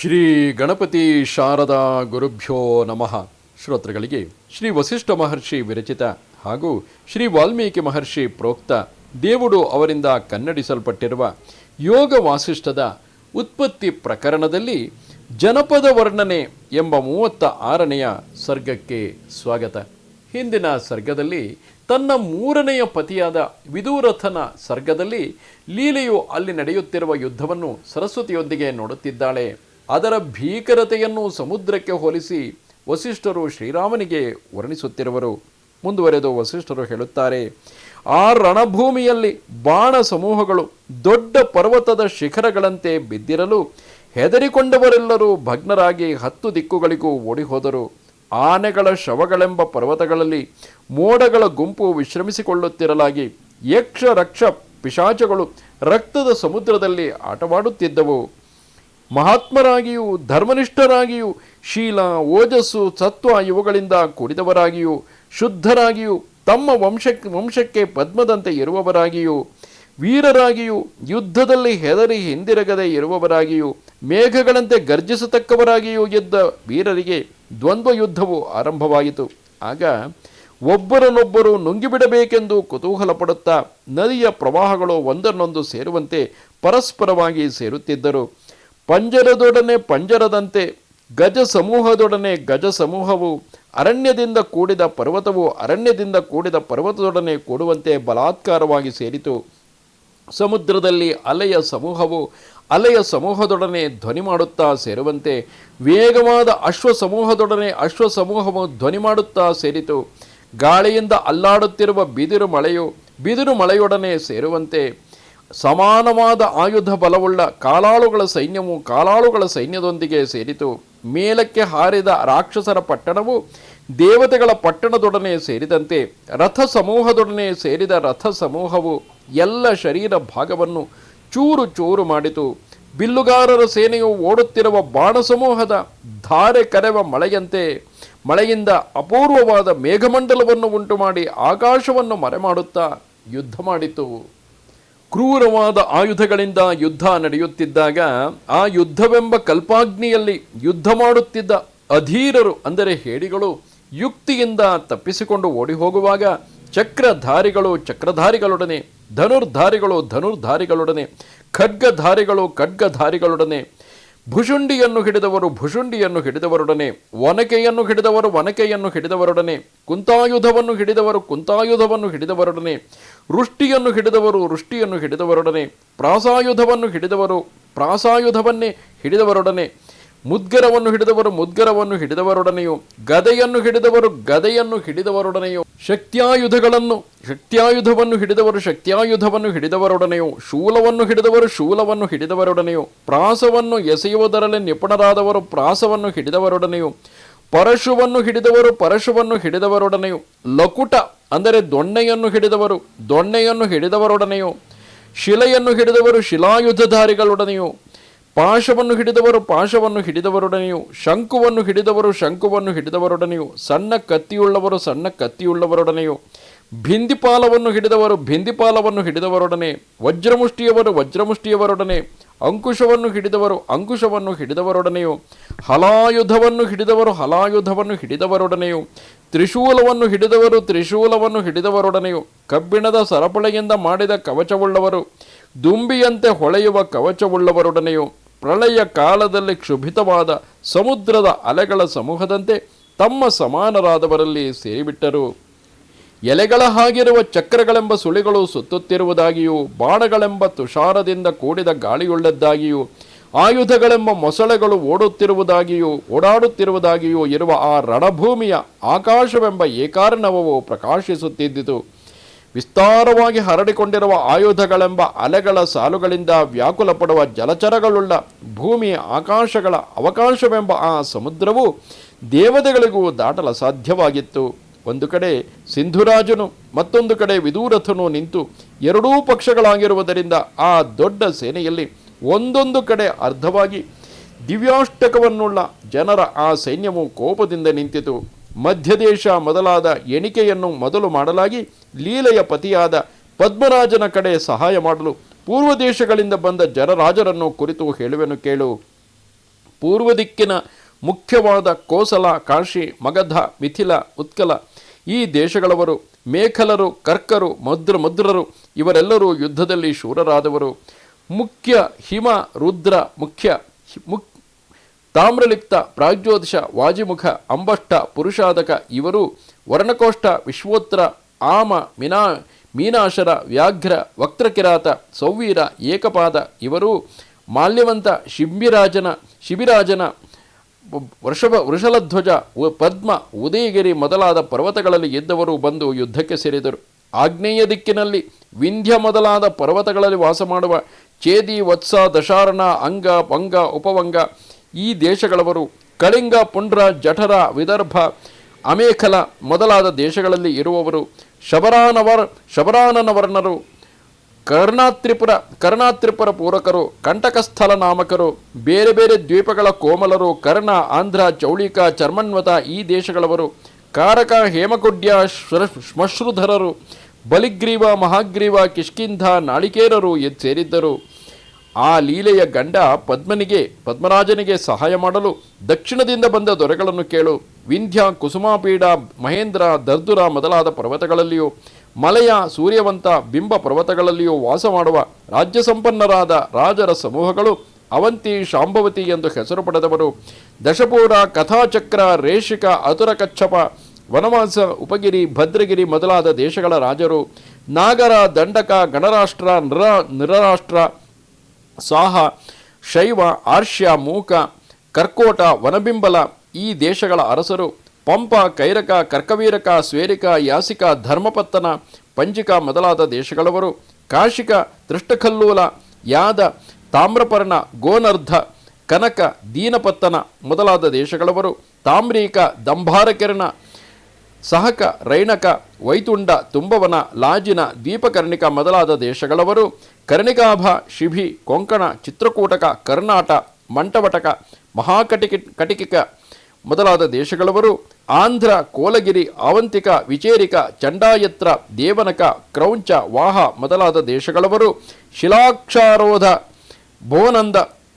ಶ್ರೀ ಗಣಪತಿ ಶಾರದಾ ಗುರುಭ್ಯೋ ನಮಃ. ಶ್ರೋತೃಗಳಿಗೆ ಶ್ರೀ ವಸಿಷ್ಠ ಮಹರ್ಷಿ ವಿರಚಿತ ಹಾಗೂ ಶ್ರೀ ವಾಲ್ಮೀಕಿ ಮಹರ್ಷಿ ಪ್ರೋಕ್ತ ದೇವುಡು ಅವರಿಂದ ಕನ್ನಡಿಸಲ್ಪಟ್ಟಿರುವ ಯೋಗ ವಾಸಿಷ್ಠದ ಉತ್ಪತ್ತಿ ಪ್ರಕರಣದಲ್ಲಿ ಜನಪದ ವರ್ಣನೆ ಎಂಬ ಮೂವತ್ತ ಆರನೆಯ ಸರ್ಗಕ್ಕೆ ಸ್ವಾಗತ. ಹಿಂದಿನ ಸರ್ಗದಲ್ಲಿ ತನ್ನ ಮೂರನೆಯ ಪತಿಯಾದ ವಿದೂರಥನ ಸರ್ಗದಲ್ಲಿ ಲೀಲೆಯು ಅಲ್ಲಿ ನಡೆಯುತ್ತಿರುವ ಯುದ್ಧವನ್ನು ಸರಸ್ವತಿಯೊಂದಿಗೆ ನೋಡುತ್ತಿದ್ದಾಳೆ. ಅದರ ಭೀಕರತೆಯನ್ನು ಸಮುದ್ರಕ್ಕೆ ಹೋಲಿಸಿ ವಸಿಷ್ಠರು ಶ್ರೀರಾಮನಿಗೆ ವರ್ಣಿಸುತ್ತಿರುವರು. ಮುಂದುವರೆದು ವಸಿಷ್ಠರು ಹೇಳುತ್ತಾರೆ, ಆ ರಣಭೂಮಿಯಲ್ಲಿ ಬಾಣ ಸಮೂಹಗಳು ದೊಡ್ಡ ಪರ್ವತದ ಶಿಖರಗಳಂತೆ ಬಿದ್ದಿರಲು ಹೆದರಿಕೊಂಡವರೆಲ್ಲರೂ ಭಗ್ನರಾಗಿ ಹತ್ತು ದಿಕ್ಕುಗಳಿಗೂ ಓಡಿಹೋದರು. ಆನೆಗಳ ಶವಗಳೆಂಬ ಪರ್ವತಗಳಲ್ಲಿ ಮೋಡಗಳ ಗುಂಪು ವಿಶ್ರಮಿಸಿಕೊಳ್ಳುತ್ತಿರಲಾಗಿ ಯಕ್ಷ ರಕ್ಷ ಪಿಶಾಚಗಳು ರಕ್ತದ ಸಮುದ್ರದಲ್ಲಿ ಆಟವಾಡುತ್ತಿದ್ದವು. ಮಹಾತ್ಮರಾಗಿಯೂ, ಧರ್ಮನಿಷ್ಠರಾಗಿಯೂ, ಶೀಲ, ಓಜಸ್ಸು, ಸತ್ವ ಇವುಗಳಿಂದ ಕೂಡಿದವರಾಗಿಯೂ, ಶುದ್ಧರಾಗಿಯೂ, ತಮ್ಮ ವಂಶಕ್ಕೆ ವಂಶಕ್ಕೆ ಪದ್ಮದಂತೆ ಇರುವವರಾಗಿಯೂ, ವೀರರಾಗಿಯೂ, ಯುದ್ಧದಲ್ಲಿ ಹೆದರಿ ಹಿಂದಿರಗದೆ ಇರುವವರಾಗಿಯೂ, ಮೇಘಗಳಂತೆ ಗರ್ಜಿಸತಕ್ಕವರಾಗಿಯೂ ಎದ್ದ ವೀರರಿಗೆ ದ್ವಂದ್ವ ಯುದ್ಧವು ಆರಂಭವಾಯಿತು. ಆಗ ಒಬ್ಬರನ್ನೊಬ್ಬರು ನುಂಗಿಬಿಡಬೇಕೆಂದು ಕುತೂಹಲ ಪಡುತ್ತಾ ನದಿಯ ಪ್ರವಾಹಗಳು ಒಂದನ್ನೊಂದು ಸೇರುವಂತೆ ಪರಸ್ಪರವಾಗಿ ಸೇರುತ್ತಿದ್ದರು. ಪಂಜರದೊಡನೆ ಪಂಜರದಂತೆ, ಗಜ ಸಮೂಹದೊಡನೆ ಗಜ ಸಮೂಹವು ಅರಣ್ಯದಿಂದ ಕೂಡಿದ ಪರ್ವತವು ಅರಣ್ಯದಿಂದ ಕೂಡಿದ ಪರ್ವತದೊಡನೆ ಕೂಡುವಂತೆ ಬಲಾತ್ಕಾರವಾಗಿ ಸೇರಿತು. ಸಮುದ್ರದಲ್ಲಿ ಅಲೆಯ ಸಮೂಹವು ಅಲೆಯ ಸಮೂಹದೊಡನೆ ಧ್ವನಿ ಮಾಡುತ್ತಾ ಸೇರುವಂತೆ, ವೇಗವಾದ ಅಶ್ವ ಸಮೂಹದೊಡನೆ ಅಶ್ವ ಸಮೂಹವು ಧ್ವನಿ ಮಾಡುತ್ತಾ ಸೇರಿತು. ಗಾಳಿಯಿಂದ ಅಲ್ಲಾಡುತ್ತಿರುವ ಬಿದಿರು ಮಳೆಯು ಬಿದಿರು ಮಳೆಯೊಡನೆ ಸೇರುವಂತೆ ಸಮಾನವಾದ ಆಯುಧ ಬಲವುಳ್ಳ ಕಾಲಾಳುಗಳ ಸೈನ್ಯವು ಕಾಲಾಳುಗಳ ಸೈನ್ಯದೊಂದಿಗೆ ಸೇರಿತು. ಮೇಲಕ್ಕೆ ಹಾರಿದ ರಾಕ್ಷಸರ ಪಟ್ಟಣವು ದೇವತೆಗಳ ಪಟ್ಟಣದೊಡನೆ ಸೇರಿದಂತೆ ರಥ ಸಮೂಹದೊಡನೆ ಸೇರಿದ ರಥ ಸಮೂಹವು ಎಲ್ಲ ಶರೀರ ಭಾಗವನ್ನು ಚೂರು ಚೂರು ಮಾಡಿತು. ಬಿಲ್ಲುಗಾರರ ಸೇನೆಯು ಓಡುತ್ತಿರುವ ಬಾಣ ಸಮೂಹದ ಧಾರೆ ಕರೆವ ಮಳೆಯಂತೆ ಮಳೆಯಿಂದ ಅಪೂರ್ವವಾದ ಮೇಘಮಂಡಲವನ್ನು ಉಂಟು ಮಾಡಿ ಆಕಾಶವನ್ನು ಮರೆಮಾಡುತ್ತಾ ಯುದ್ಧ ಮಾಡಿತು. ಕ್ರೂರವಾದ ಆಯುಧಗಳಿಂದ ಯುದ್ಧ ನಡೆಯುತ್ತಿದ್ದಾಗ ಆ ಯುದ್ಧವೆಂಬ ಕಲ್ಪಾಗ್ನಿಯಲ್ಲಿ ಯುದ್ಧ ಮಾಡುತ್ತಿದ್ದ ಅಧೀರರು, ಅಂದರೆ ಹೇಡಿಗಳು, ಯುಕ್ತಿಯಿಂದ ತಪ್ಪಿಸಿಕೊಂಡು ಓಡಿ ಹೋಗುವಾಗ ಚಕ್ರಧಾರಿಗಳು, ಚಕ್ರಧಾರಿಗಳೊಡನೆ, ಧನುರ್ಧಾರಿಗಳು, ಧನುರ್ಧಾರಿಗಳೊಡನೆ, ಖಡ್ಗಧಾರಿಗಳು, ಖಡ್ಗಧಾರಿಗಳೊಡನೆ, ಭುಷುಂಡಿಯನ್ನು ಹಿಡಿದವರು ಭುಷುಂಡಿಯನ್ನು ಹಿಡಿದವರೊಡನೆ, ಒನಕೆಯನ್ನು ಹಿಡಿದವರು ಒನಕೆಯನ್ನು ಹಿಡಿದವರೊಡನೆ, ಕುಂತಾಯುಧವನ್ನು ಹಿಡಿದವರು ಕುಂತಾಯುಧವನ್ನು ಹಿಡಿದವರೊಡನೆ ವೃಷ್ಟಿಯನ್ನು ಹಿಡಿದವರು ವೃಷ್ಟಿಯನ್ನು ಹಿಡಿದವರೊಡನೆ, ಪ್ರಾಸಾಯುಧವನ್ನು ಹಿಡಿದವರು ಪ್ರಾಸಾಯುಧವನ್ನೇ ಹಿಡಿದವರೊಡನೆ, ಮುದ್ಗರವನ್ನು ಹಿಡಿದವರು ಮುದ್ಗರವನ್ನು ಹಿಡಿದವರೊಡನೆಯೂ, ಗದೆಯನ್ನು ಹಿಡಿದವರು ಗದೆಯನ್ನು ಹಿಡಿದವರೊಡನೆಯೂ, ಶಕ್ತಿಯಾಯುಧಗಳನ್ನು ಶಕ್ತಿಯಾಯುಧವನ್ನು ಹಿಡಿದವರು ಶಕ್ತಿಯಾಯುಧವನ್ನು ಹಿಡಿದವರೊಡನೆಯೂ, ಶೂಲವನ್ನು ಹಿಡಿದವರು ಶೂಲವನ್ನು ಹಿಡಿದವರೊಡನೆಯೂ, ಪ್ರಾಸವನ್ನು ಎಸೆಯುವುದರಲ್ಲಿ ನಿಪುಣರಾದವರು ಪ್ರಾಸವನ್ನು ಹಿಡಿದವರೊಡನೆಯೂ ಪರಶುವನ್ನು ಹಿಡಿದವರು ಪರಶುವನ್ನು ಹಿಡಿದವರೊಡನೆಯು. ಲಕುಟ ಅಂದರೆ ದೊಣ್ಣೆಯನ್ನು ಹಿಡಿದವರು, ದೊಣ್ಣೆಯನ್ನು ಹಿಡಿದವರೊಡನೆಯು. ಶಿಲೆಯನ್ನು ಹಿಡಿದವರು ಶಿಲಾಯುದ್ಧಧಾರಿಗಳೊಡನೆಯು ಪಾಶವನ್ನು ಹಿಡಿದವರು ಪಾಶವನ್ನು ಹಿಡಿದವರೊಡನೆಯು. ಶಂಕುವನ್ನು ಹಿಡಿದವರು ಶಂಕುವನ್ನು ಹಿಡಿದವರೊಡನೆಯು. ಸಣ್ಣ ಕತ್ತಿಯುಳ್ಳವರು ಸಣ್ಣ ಕತ್ತಿಯುಳ್ಳವರೊಡನೆಯು. ಭಿಂದಿಪಾಲವನ್ನು ಹಿಡಿದವರು ಭಿಂದಿಪಾಲವನ್ನು ಹಿಡಿದವರೊಡನೆ. ವಜ್ರಮುಷ್ಟಿಯವರು ವಜ್ರಮುಷ್ಟಿಯವರೊಡನೆ. ಅಂಕುಶವನ್ನು ಹಿಡಿದವರು, ಅಂಕುಶವನ್ನು ಹಿಡಿದವರೊಡನೆಯೂ, ಹಲಾಯುಧವನ್ನು ಹಿಡಿದವರು, ಹಲಾಯುಧವನ್ನು ಹಿಡಿದವರೊಡನೆಯೂ, ತ್ರಿಶೂಲವನ್ನು ಹಿಡಿದವರು, ತ್ರಿಶೂಲವನ್ನು ಹಿಡಿದವರೊಡನೆಯೂ, ಕಬ್ಬಿಣದ ಸರಪಳೆಯಿಂದ ಮಾಡಿದ ಕವಚವುಳ್ಳವರು, ದುಂಬಿಯಂತೆ ಹೊಳೆಯುವ ಕವಚವುಳ್ಳವರೊಡನೆಯೂ, ಪ್ರಳಯ ಕಾಲದಲ್ಲಿ ಕ್ಷುಭಿತವಾದ ಸಮುದ್ರದ ಅಲೆಗಳ ಸಮೂಹದಂತೆ ತಮ್ಮ ಸಮಾನರಾದವರಲ್ಲಿ ಸೇರಿಬಿಟ್ಟರು. ಎಲೆಗಳ ಹಾಗಿರುವ ಚಕ್ರಗಳೆಂಬ ಸುಳಿಗಳು ಸುತ್ತುತ್ತಿರುವುದಾಗಿಯೂ, ಬಾಣಗಳೆಂಬ ತುಷಾರದಿಂದ ಕೂಡಿದ ಗಾಳಿಯುಳ್ಳದ್ದಾಗಿಯೂ, ಆಯುಧಗಳೆಂಬ ಮೊಸಳೆಗಳು ಓಡುತ್ತಿರುವುದಾಗಿಯೂ, ಓಡಾಡುತ್ತಿರುವುದಾಗಿಯೂ ಇರುವ ಆ ರಣಭೂಮಿಯ ಆಕಾಶವೆಂಬ ಏಕಾರಣವವು ಪ್ರಕಾಶಿಸುತ್ತಿದ್ದಿತು. ವಿಸ್ತಾರವಾಗಿ ಹರಡಿಕೊಂಡಿರುವ ಆಯುಧಗಳೆಂಬ ಅಲೆಗಳ ಸಾಲುಗಳಿಂದ ವ್ಯಾಕುಲ ಪಡುವ ಜಲಚರಗಳುಳ್ಳ ಭೂಮಿಯ ಆಕಾಶಗಳ ಅವಕಾಶವೆಂಬ ಆ ಸಮುದ್ರವು ದೇವತೆಗಳಿಗೂ ದಾಟಲು ಸಾಧ್ಯವಾಗಿತ್ತು ಒಂದು ಕಡೆ ಸಿಂಧುರಾಜನು, ಮತ್ತೊಂದು ಕಡೆ ವಿದೂರಥನು ನಿಂತು ಎರಡೂ ಪಕ್ಷಗಳಾಗಿರುವುದರಿಂದ ಆ ದೊಡ್ಡ ಸೇನೆಯಲ್ಲಿ ಒಂದೊಂದು ಕಡೆ ಅರ್ಧವಾಗಿ ದಿವ್ಯಾಷ್ಟಕವನ್ನುಳ್ಳ ಜನರ ಆ ಸೈನ್ಯವು ಕೋಪದಿಂದ ನಿಂತಿತು. ಮಧ್ಯದೇಶ ಮೊದಲಾದ ಎಣಿಕೆಯನ್ನು ಮೊದಲು ಮಾಡಲಾಗಿ ಲೀಲೆಯ ಪತಿಯಾದ ಪದ್ಮರಾಜನ ಕಡೆ ಸಹಾಯ ಮಾಡಲು ಪೂರ್ವ ದೇಶಗಳಿಂದ ಬಂದ ಜನರಾಜರನ್ನು ಕುರಿತು ಹೇಳುವೆನು ಕೇಳು. ಪೂರ್ವ ದಿಕ್ಕಿನ ಮುಖ್ಯವಾದ ಕೋಸಲ, ಕಾಶಿ, ಮಗಧ, ಮಿಥಿಲ, ಉತ್ಕಲ. ಈ ದೇಶಗಳವರು ಮೇಖಲರು ಕರ್ಕರು, ಮದ್ರ ಮದ್ರರು, ಇವರೆಲ್ಲರೂ ಯುದ್ಧದಲ್ಲಿ ಶೂರರಾದವರು. ಮುಖ್ಯ ಹಿಮ, ರುದ್ರ, ಮುಖ್ಯ ಮುಕ್, ತಾಮ್ರಲಿಪ್ತ ಪ್ರಾಗ್ಜ್ಯೋತಿಷ ವಾಜಿಮುಖ, ಅಂಬಷ್ಟ, ಪುರುಷಾದಕ, ಇವರು ವರ್ಣಕೋಷ್ಠ, ವಿಶ್ವೋತ್ತರ, ಆಮ, ಮಿನಾ, ಮೀನಾಶರ, ವ್ಯಾಘ್ರ ವಕ್ರಕಿರಾತ ಸೌವೀರ, ಏಕಪಾದ, ಇವರು ಮಾಲ್ಯವಂತ, ಶಿಂಬಿರಾಜನ, ಶಿಬಿರಾಜನ ವೃಷಭ ವೃಷಲಧ್ವಜ ಪದ್ಮ, ಉದಯಗಿರಿ ಮೊದಲಾದ ಪರ್ವತಗಳಲ್ಲಿ ಇದ್ದವರು ಬಂದು ಯುದ್ಧಕ್ಕೆ ಸೇರಿದರು. ಆಗ್ನೇಯ ದಿಕ್ಕಿನಲ್ಲಿ ವಿಂಧ್ಯ ಮೊದಲಾದ ಪರ್ವತಗಳಲ್ಲಿ ವಾಸ ಮಾಡುವ ಚೇದಿ, ವತ್ಸ, ದಶಾರಣ, ಅಂಗ, ಪಂಗ, ಉಪವಂಗ ಈ ದೇಶಗಳವರು ಕಳಿಂಗ, ಪುಂಡ್ರ, ಜಠರ, ವಿದರ್ಭ, ಅಮೇಖಲ ಮೊದಲಾದ ದೇಶಗಳಲ್ಲಿ ಇರುವವರು ಶಬರಾನವರ್ ಶಬರಾನನವರ್ಣರು ಕರ್ಣಾತ್ರಿಪುರ ಕರ್ಣಾತ್ರಿಪುರ ಪೂರಕರು ಕಂಟಕಸ್ಥಲ ನಾಮಕರು, ಬೇರೆ ಬೇರೆ ದ್ವೀಪಗಳ ಕೋಮಲರು, ಕರ್ಣ, ಆಂಧ್ರ, ಚೌಳಿಕ, ಚರ್ಮನ್ವತ ಈ ದೇಶಗಳವರು, ಕಾರಕ, ಹೇಮಕುಡ್ಯ, ಶ್ರ- ಶ್ಮಶ್ರುಧರರು, ಬಲಿಗ್ರೀವ, ಮಹಾಗ್ರೀವ, ಕಿಷ್ಕಿಂಧ, ನಾಳಿಕೇರರು ಎದ್ ಸೇರಿದ್ದರು. ಆ ಲೀಲೆಯ ಗಂಡ ಪದ್ಮನಿಗೆ, ಪದ್ಮರಾಜನಿಗೆ ಸಹಾಯ ಮಾಡಲು ದಕ್ಷಿಣದಿಂದ ಬಂದ ದೊರೆಗಳನ್ನು ಕೇಳು. ವಿಂಧ್ಯ, ಕುಸುಮಾಪೀಡ, ಮಹೇಂದ್ರ, ದರ್ದುರ ಮೊದಲಾದ ಪರ್ವತಗಳಲ್ಲಿಯೂ ಮಲಯ ಸೂರ್ಯವಂತ ಬಿಂಬ ಪರ್ವತಗಳಲ್ಲಿಯೂ ವಾಸ ಮಾಡುವ ರಾಜ್ಯ ಸಂಪನ್ನರಾದ ರಾಜರ ಸಮೂಹಗಳು ಅವಂತಿ, ಶಾಂಭವತಿ ಎಂದು ಹೆಸರು ಪಡೆದವರು. ದಶಪೂರ ಕಥಾಚಕ್ರ, ರೇಷಿಕ, ಅತುರ ಕಚ್ಚಪ ವನವಾಸ, ಉಪಗಿರಿ, ಭದ್ರಗಿರಿ ಮೊದಲಾದ ದೇಶಗಳ ರಾಜರು. ನಾಗರ, ದಂಡಕ, ಗಣರಾಷ್ಟ್ರ ನೃ ನಿರರಾಷ್ಟ್ರ, ಸಾಹ, ಶೈವ, ಆರ್ಷ್ಯ, ಮೂಕ, ಕರ್ಕೋಟ, ವನಬಿಂಬಲ ಈ ದೇಶಗಳ ಅರಸರು. ಪಂಪ, ಕೈರಕ, ಕರ್ಕವೀರಕ, ಸ್ವೇರಿಕ, ಯಾಸಿಕ, ಧರ್ಮಪತ್ತನ, ಪಂಜಿಕ ಮೊದಲಾದ ದೇಶಗಳವರು ಕಾಶಿಕ, ದೃಷ್ಟಖಲ್ಲೂಲ, ಯಾದ, ತಾಮ್ರಪರ್ಣ, ಗೋನರ್ಧ, ಕನಕ, ದೀನಪತ್ತನ ಮೊದಲಾದ ದೇಶಗಳವರು ತಾಮ್ರೀಕ, ದಂಭಾರಕಿರಣ, ಸಹಕ, ರೈಣಕ, ವೈತುಂಡ, ತುಂಬವನ, ಲಾಜಿನ, ದೀಪಕರ್ಣಿಕ ಮೊದಲಾದ ದೇಶಗಳವರು ಕರ್ಣಿಕಾಭ, ಶಿಭಿ, ಕೊಂಕಣ, ಚಿತ್ರಕೂಟಕ, ಕರ್ನಾಟ, ಮಂಟವಟಕ, ಮಹಾಕಟಿಕಿ, ಕಟಿಕಿಕ ಮೊದಲಾದ ದೇಶಗಳವರು ಆಂಧ್ರ, ಕೋಲಗಿರಿ ಅವಂತಿಕ ವಿಚೇರಿಕ, ಚಂಡಾಯತ್ರ, ದೇವನಕ, ಕ್ರೌಂಚ, ವಾಹ ಮೊದಲಾದ ದೇಶಗಳವರು ಶಿಲಾಕ್ಷಾರೋಧ ಭೋನಂದ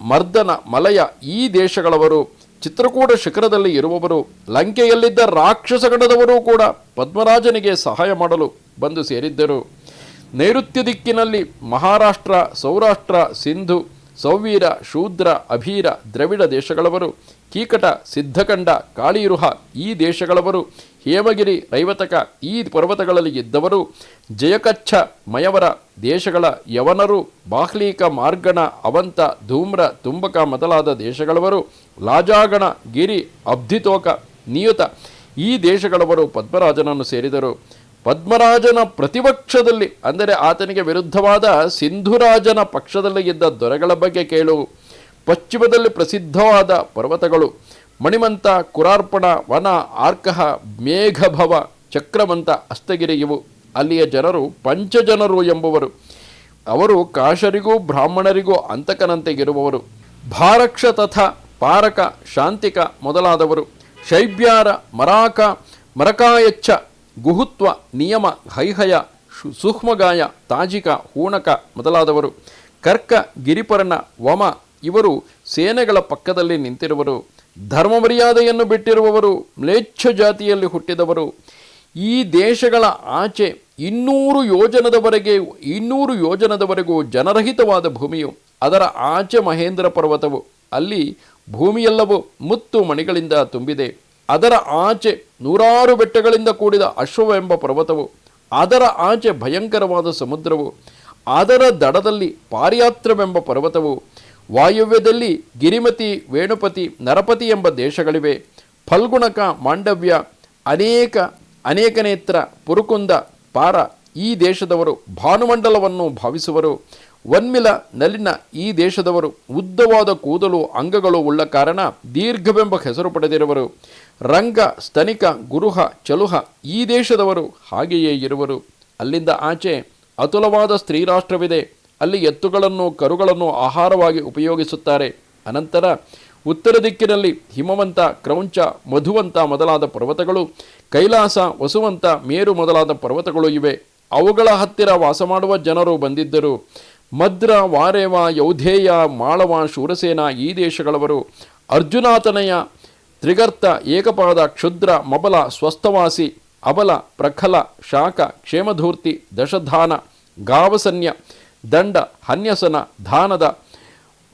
ಮರ್ದನ, ಮಲಯ ಈ ದೇಶಗಳವರು ಚಿತ್ರಕೂಟ ಶಿಖರದಲ್ಲಿ ಇರುವವರು, ಲಂಕೆಯಲ್ಲಿದ್ದ ರಾಕ್ಷಸಗಣದವರೂ ಕೂಡ ಪದ್ಮರಾಜನಿಗೆ ಸಹಾಯ ಮಾಡಲು ಬಂದು ಸೇರಿದ್ದರು. ನೈಋತ್ಯ ದಿಕ್ಕಿನಲ್ಲಿ ಮಹಾರಾಷ್ಟ್ರ, ಸೌರಾಷ್ಟ್ರ, ಸಿಂಧು, ಸೌವೀರ, ಶೂದ್ರ, ಅಭೀರ, ದ್ರವಿಡ ದೇಶಗಳವರು ಕೀಕಟ, ಸಿದ್ಧಕಂಡ, ಕಾಳಿರುಹ ಈ ದೇಶಗಳವರು, ಹೇಮಗಿರಿ, ರೈವತಕ ಈ ಪರ್ವತಗಳಲ್ಲಿ ಇದ್ದವರು, ಜಯಕಚ್ಛ, ಮಯವರ ದೇಶಗಳ ಯವನರು, ಬಾಹ್ಲೀಕ ಮಾರ್ಗಣ ಅವಂತ, ಧೂಮ್ರ, ತುಂಬಕ ಮೊದಲಾದ ದೇಶಗಳವರು, ಲಾಜಾಗಣ, ಗಿರಿ, ಅಬ್ಧಿತೋಕ, ನಿಯುತ ಈ ದೇಶಗಳವರು ಪದ್ಮರಾಜನನ್ನು ಸೇರಿದರು. ಪದ್ಮರಾಜನ ಪ್ರತಿಪಕ್ಷದಲ್ಲಿ, ಅಂದರೆ ಆತನಿಗೆ ವಿರುದ್ಧವಾದ ಸಿಂಧುರಾಜನ ಪಕ್ಷದಲ್ಲಿ ಇದ್ದ ದೊರೆಗಳ ಬಗ್ಗೆ ಕೇಳು. ಪಶ್ಚಿಮದಲ್ಲಿ ಪ್ರಸಿದ್ಧವಾದ ಪರ್ವತಗಳು ಮಣಿಮಂತ, ಕುರಾರ್ಪಣ, ವನ, ಆರ್ಕಹ, ಮೇಘಭವ, ಚಕ್ರಮಂತ, ಅಸ್ತಗಿರಿ ಇವು. ಅಲ್ಲಿಯ ಜನರು ಪಂಚಜನರು ಎಂಬುವರು. ಅವರು ಕಾಶರಿಗೂ ಬ್ರಾಹ್ಮಣರಿಗೂ ಅಂತಕನಂತೆ ಇರುವವರು ಭಾರಕ್ಷ ತಥ ಪಾರಕ, ಶಾಂತಿಕ ಮೊದಲಾದವರು. ಶೈಬ್ಯಾರ, ಮರಾಕ ಮರಕಾಯಚ್ಚ ಗುಹುತ್ವ, ನಿಯಮ, ಹೈಹಯ ಸೂಕ್ಷ್ಮಗಾಯ, ತಾಜಿಕ, ಹೂಣಕ ಮೊದಲಾದವರು. ಕರ್ಕ ಗಿರಿಪರ್ಣ ವಮ ಇವರು ಸೇನೆಗಳ ಪಕ್ಕದಲ್ಲಿ ನಿಂತಿರುವರು. ಧರ್ಮ ಮರ್ಯಾದೆಯನ್ನು ಬಿಟ್ಟಿರುವವರು, ಮ್ಲೇಚ್ಛ ಜಾತಿಯಲ್ಲಿ ಹುಟ್ಟಿದವರು. ಈ ದೇಶಗಳ ಆಚೆ ಇನ್ನೂರು ಯೋಜನದವರೆಗೆ, ಇನ್ನೂರು ಯೋಜನದವರೆಗೂ ಜನರಹಿತವಾದ ಭೂಮಿಯು ಅದರ ಆಚೆ ಮಹೇಂದ್ರ ಪರ್ವತವು. ಅಲ್ಲಿ ಭೂಮಿಯೆಲ್ಲವೂ ಮುತ್ತು ಮಣಿಗಳಿಂದ ತುಂಬಿದೆ. ಅದರ ಆಚೆ ನೂರಾರು ಬೆಟ್ಟಗಳಿಂದ ಕೂಡಿದ ಅಶ್ವವೆಂಬ ಪರ್ವತವು, ಅದರ ಆಚೆ ಭಯಂಕರವಾದ ಸಮುದ್ರವು, ಅದರ ದಡದಲ್ಲಿ ಪಾರಿಯಾತ್ರವೆಂಬ ಪರ್ವತವು ವಾಯವ್ಯದಲ್ಲಿ ಗಿರಿಮತಿ, ವೇಣುಪತಿ, ನರಪತಿ ಎಂಬ ದೇಶಗಳಿವೆ. ಫಲ್ಗುಣಕ, ಮಾಂಡವ್ಯ, ಅನೇಕ, ಅನೇಕನೇತ್ರ, ಪುರುಕುಂದ, ಪಾರ ಈ ದೇಶದವರು ಭಾನುಮಂಡಲವನ್ನು ಭಾವಿಸುವರು. ವನ್ಮಿಲ ನಲಿನ ಈ ದೇಶದವರು ಉದ್ದವಾದ ಕೂದಲು ಅಂಗಗಳು ಉಳ್ಳ ಕಾರಣ ದೀರ್ಘವೆಂಬ ಹೆಸರು ಪಡೆದಿರುವರು. ರಂಗ, ಸ್ತನಿಕ, ಗುರುಹ, ಚಲುಹ ಈ ದೇಶದವರು ಹಾಗೆಯೇ ಇರುವರು. ಅಲ್ಲಿಂದ ಆಚೆ ಅತುಲವಾದ ಸ್ತ್ರೀರಾಷ್ಟ್ರವಿದೆ. ಅಲ್ಲಿ ಎತ್ತುಗಳನ್ನು, ಕರುಗಳನ್ನು ಆಹಾರವಾಗಿ ಉಪಯೋಗಿಸುತ್ತಾರೆ. ಅನಂತರ ಉತ್ತರ ದಿಕ್ಕಿನಲ್ಲಿ ಹಿಮವಂತ, ಕ್ರೌಂಚ, ಮಧುವಂತ ಮೊದಲಾದ ಪರ್ವತಗಳು, ಕೈಲಾಸ, ವಸುವಂತ, ಮೇರು ಮೊದಲಾದ ಪರ್ವತಗಳು ಇವೆ. ಅವುಗಳ ಹತ್ತಿರ ವಾಸ ಮಾಡುವ ಜನರು ಬಂದಿದ್ದರು. ಮದ್ರ, ವಾರೇವ, ಯೌಧೇಯ, ಮಾಳವ, ಶೂರಸೇನ ಈ ದೇಶಗಳವರು ಅರ್ಜುನಾತನಯ ತ್ರಿಗರ್ತ, ಏಕಪಾದ, ಕ್ಷುದ್ರ, ಮಬಲ, ಸ್ವಸ್ಥವಾಸಿ, ಅಬಲ, ಪ್ರಖಲ, ಶಾಖ, ಕ್ಷೇಮಧೂರ್ತಿ, ದಶಧಾನ, ಗಾವಸನ್ಯ ದಂಡ, ಹನ್ಯಸನ, ಧಾನದ,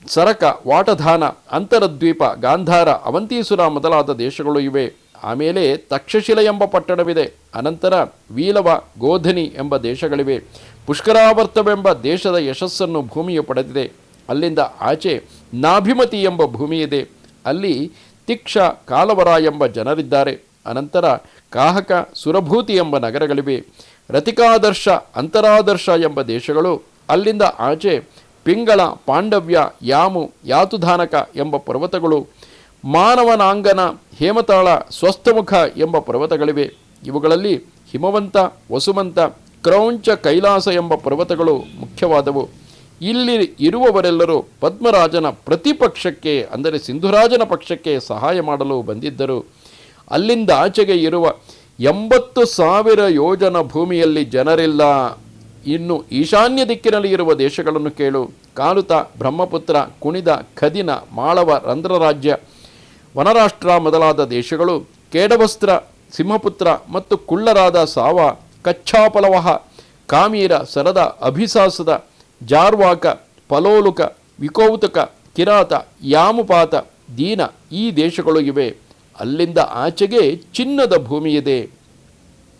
ಸರಕ ವಾಟಧಾನ ಅಂತರದ್ವೀಪ, ಗಾಂಧಾರ, ಅವಂತೀಸುರ ಮೊದಲಾದ ದೇಶಗಳು ಇವೆ. ಆಮೇಲೆ ತಕ್ಷಶಿಲ ಎಂಬ ಪಟ್ಟಣವಿದೆ. ಅನಂತರ ವೀಲವ, ಗೋಧನಿ ಎಂಬ ದೇಶಗಳಿವೆ. ಪುಷ್ಕರಾವರ್ತವೆಂಬ ದೇಶದ ಯಶಸ್ಸನ್ನು ಭೂಮಿಯು ಪಡೆದಿದೆ. ಅಲ್ಲಿಂದ ಆಚೆ ನಾಭಿಮತಿ ಎಂಬ ಭೂಮಿಯಿದೆ. ಅಲ್ಲಿ ತಿಕ್ಷ, ಕಾಲವರ ಎಂಬ ಜನರಿದ್ದಾರೆ. ಅನಂತರ ಕಾಹಕ, ಸುರಭೂತಿ ಎಂಬ ನಗರಗಳಿವೆ. ರತಿಕಾದರ್ಶ ಅಂತರಾದರ್ಶ ಎಂಬ ದೇಶಗಳು ಅಲ್ಲಿಂದ ಆಚೆ ಪಿಂಗಳ ಪಾಂಡವ್ಯ ಯಾಮು ಯಾತುಧಾನಕ ಎಂಬ ಪರ್ವತಗಳು, ಮಾನವನಾಂಗನ ಹೇಮತಾಳ ಸ್ವಸ್ಥಮುಖ ಎಂಬ ಪರ್ವತಗಳಿವೆ. ಇವುಗಳಲ್ಲಿ ಹಿಮವಂತ, ವಸುಮಂತ, ಕ್ರೌಂಚ ಕೈಲಾಸ ಎಂಬ ಪರ್ವತಗಳು ಮುಖ್ಯವಾದವು. ಇಲ್ಲಿ ಇರುವವರೆಲ್ಲರೂ ಪದ್ಮರಾಜನ ಪ್ರತಿಪಕ್ಷಕ್ಕೆ, ಅಂದರೆ ಸಿಂಧುರಾಜನ ಪಕ್ಷಕ್ಕೆ ಸಹಾಯ ಮಾಡಲು ಬಂದಿದ್ದರು. ಅಲ್ಲಿಂದ ಆಚೆಗೆ ಇರುವ ಎಂಬತ್ತು ಸಾವಿರ ಯೋಜನ ಭೂಮಿಯಲ್ಲಿ ಜನರಿಲ್ಲ. ಇನ್ನು ಈಶಾನ್ಯ ದಿಕ್ಕಿನಲ್ಲಿ ಇರುವ ದೇಶಗಳನ್ನು ಕೇಳು. ಕಾಲುತ, ಬ್ರಹ್ಮಪುತ್ರ, ಕುಣಿದ, ಖದಿನ, ಮಾಳವ, ರಂಧ್ರರಾಜ್ಯ, ವನರಾಷ್ಟ್ರ ಮೊದಲಾದ ದೇಶಗಳು, ಕೇಡವಸ್ತ್ರ, ಸಿಂಹಪುತ್ರ ಮತ್ತು ಕುಳ್ಳರಾದ ಸಾವ, ಕಚ್ಚಾಪಲವಹ, ಕಾಮೀರ, ಸರದ, ಅಭಿಸಾಸದ, ಜಾರ್ವಾಕ, ಪಲೋಲುಕ ವಿಕೌತುಕ ಕಿರಾತ, ಯಾಮುಪಾತ, ದೀನ ಈ ದೇಶಗಳು ಇವೆ. ಅಲ್ಲಿಂದ ಆಚೆಗೆ ಚಿನ್ನದ ಭೂಮಿಯಿದೆ.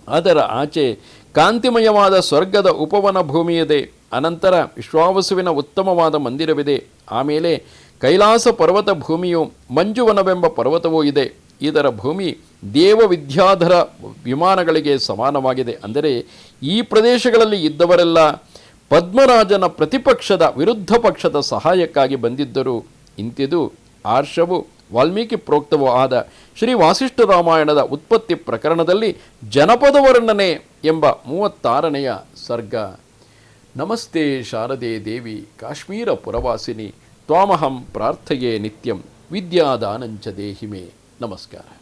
ಅದರ ಆಚೆ ಕಾಂತಿಮಯವಾದ ಸ್ವರ್ಗದ ಉಪವನ ಭೂಮಿಯಿದೆ, ಅನಂತರ ವಿಶ್ವಾವಸುವಿನ ಉತ್ತಮವಾದ ಮಂದಿರವಿದೆ. ಆಮೇಲೆ ಕೈಲಾಸ ಪರ್ವತ ಭೂಮಿಯು ಮಂಜುವನವೆಂಬ ಪರ್ವತವೂ ಇದೆ. ಇದರ ಭೂಮಿ ದೇವ ವಿದ್ಯಾಧರ ವಿಮಾನಗಳಿಗೆ ಸಮಾನವಾಗಿದೆ. ಅಂದರೆ ಈ ಪ್ರದೇಶಗಳಲ್ಲಿ ಇದ್ದವರೆಲ್ಲ ಪದ್ಮರಾಜನ ಪ್ರತಿಪಕ್ಷದ ವಿರುದ್ಧ ಪಕ್ಷದ ಸಹಾಯಕ್ಕಾಗಿ ಬಂದಿದ್ದರು. ಇಂತಿದು ಆರ್ಷವು ವಾಲ್ಮೀಕಿ ಪ್ರೋಕ್ತವೂ ಆದ ಶ್ರೀ ವಾಸಿಷ್ಠ ರಾಮಾಯಣದ ಉತ್ಪತ್ತಿ ಪ್ರಕರಣದಲ್ಲಿ ಜನಪದ ವರ್ಣನೆ ಎಂಬ ಮೂವತ್ತಾರನೆಯ ಸರ್ಗ. ನಮಸ್ತೆ ಶಾರದೆ ದೇವಿ, ಕಾಶ್ಮೀರ ಪುರವಾಸಿನಿ, ತ್ವಾಮಹಂ ಪ್ರಾರ್ಥಯೇ ನಿತ್ಯಂ, ವಿದ್ಯಾದಾನಂಚ ದೇಹಿಮೆ. ನಮಸ್ಕಾರ.